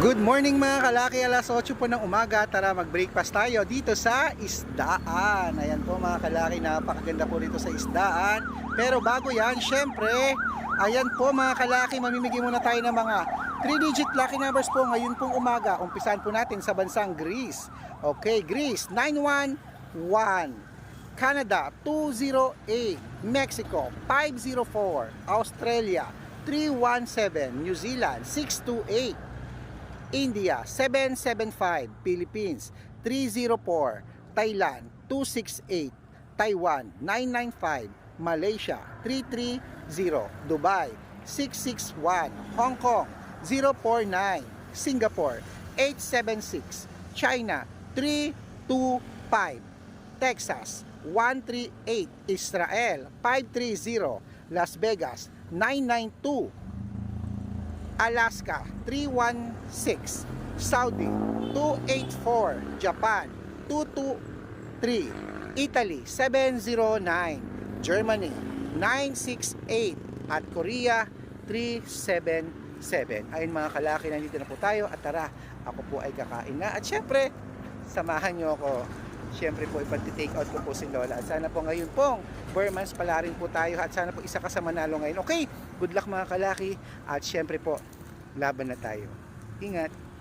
Good morning mga kalaki, alas 8 po ng umaga. Tara mag-breakfast tayo dito sa Isdaan. Ayan po mga kalaki, napakaganda po dito sa Isdaan. Pero bago yan, syempre, ayan po mga kalaki, mamimigay muna tayo ng mga 3-digit lucky numbers po ngayon pong umaga. Umpisan po natin sa bansang Greece. Okay, Greece, 911. Canada 208, Mexico 504, Australia 317, New Zealand 628, India 775, Philippines 304, Thailand 268, Taiwan 995, Malaysia 330, Dubai 661, Hong Kong 049, Singapore 876, China 325, Texas 138, Israel 530, Las Vegas 992, Alaska 316, Saudi 284, Japan 223, Italy 709, Germany 968 at Korea 377. Ayun mga kalaki, nandito na po tayo. At tara, ako po ay kakain na. At syempre, samahan nyo ako. Syempre po ipag-take out ko po si Lola at sana po ngayon pong Burmans pala rin po tayo at sana po isa ka sa manalo ngayon. Okay, good luck mga kalaki at syempre po, laban na tayo. Ingat!